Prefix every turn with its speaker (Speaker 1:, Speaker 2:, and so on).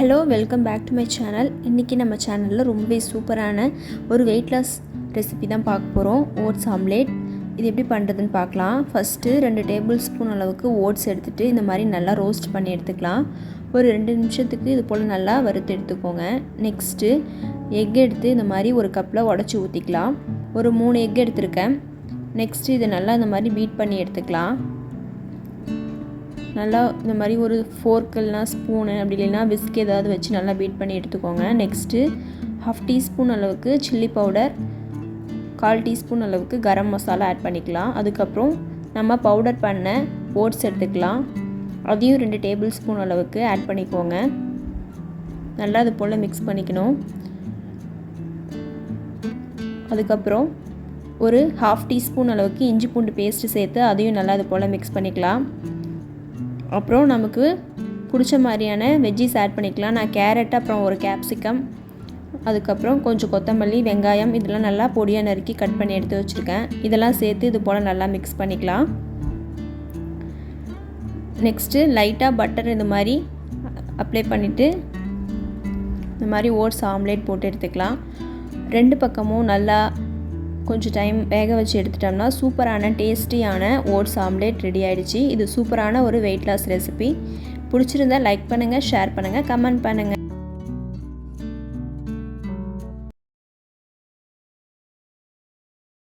Speaker 1: Hello welcome back to my channel இன்றைக்கி நம்ம சேனலில் ரொம்பவே சூப்பரான ஒரு வெயிட் லாஸ் ரெசிபி தான் பார்க்க போகிறோம் ஓட்ஸ் ஆம்லேட் இது எப்படி பண்ணுறதுன்னு பார்க்கலாம். ஃபஸ்ட்டு ரெண்டு டேபிள் ஸ்பூன் அளவுக்கு ஓட்ஸ் எடுத்துகிட்டு இந்த மாதிரி நல்லா ரோஸ்ட் பண்ணி எடுத்துக்கலாம். ஒரு ரெண்டு நிமிஷத்துக்கு இது போல் நல்லா வறுத்து எடுத்துக்கோங்க. நெக்ஸ்ட்டு எக் எடுத்து இந்த மாதிரி ஒரு கப்பில் உடச்சி ஊற்றிக்கலாம் ஒரு மூணு எக் எடுத்திருக்கேன். நெக்ஸ்ட்டு இதை நல்லா இந்த மாதிரி பீட் பண்ணி எடுத்துக்கலாம். நல்லா இந்த மாதிரி ஒரு ஃபோர்க் இல்லைனா ஸ்பூனு அப்படி இல்லைன்னா விஸ்க் ஏதாவது வச்சு நல்லா பீட் பண்ணி எடுத்துக்கோங்க. நெக்ஸ்ட்டு ஹாஃப் டீஸ்பூன் அளவுக்கு சில்லி பவுடர் கால் டீஸ்பூன் அளவுக்கு கரம் மசாலா ஆட் பண்ணிக்கலாம். அதுக்கப்புறம் நம்ம பவுடர் பண்ண ஓட்ஸ் எடுத்துக்கலாம். அதையும் ரெண்டு டேபிள் ஸ்பூன் அளவுக்கு ஆட் பண்ணிக்கோங்க. நல்லா அது போல் மிக்ஸ் பண்ணிக்கணும். அதுக்கப்புறம் ஒரு ஹாஃப் டீஸ்பூன் அளவுக்கு இஞ்சி பூண்டு பேஸ்ட்டு சேர்த்து அதையும் நல்லா அது போல் மிக்ஸ் பண்ணிக்கலாம். அப்புறம் நமக்கு பிடிச்ச மாதிரியான வெஜ்ஜிஸ் ஆட் பண்ணிக்கலாம். நான் கேரட் அப்புறம் ஒரு கேப்சிகம் அதுக்கப்புறம் கொஞ்சம் கொத்தமல்லி வெங்காயம் இதெல்லாம் நல்லா பொடியாக நறுக்கி கட் பண்ணி எடுத்து வச்சுருக்கேன். இதெல்லாம் சேர்த்து இது போல் நல்லா மிக்ஸ் பண்ணிக்கலாம். நெக்ஸ்ட்டு லைட்டாக பட்டர் இந்த மாதிரி அப்ளை பண்ணிவிட்டு இந்த மாதிரி ஓட்ஸ் ஆம்லேட் போட்டு எடுத்துக்கலாம். ரெண்டு பக்கமும் நல்லா கொஞ்சம் டைம் வேக வச்சு எடுத்துட்டோம்னா சூப்பரான டேஸ்டியான ஓட்ஸ் ஆம்லேட் ரெடி ஆகிடுச்சு இது சூப்பரான ஒரு வெயிட் லாஸ் ரெசிபி பிடிச்சிருந்தா லைக் பண்ணுங்கள் ஷேர் பண்ணுங்கள் கமெண்ட் பண்ணுங்கள்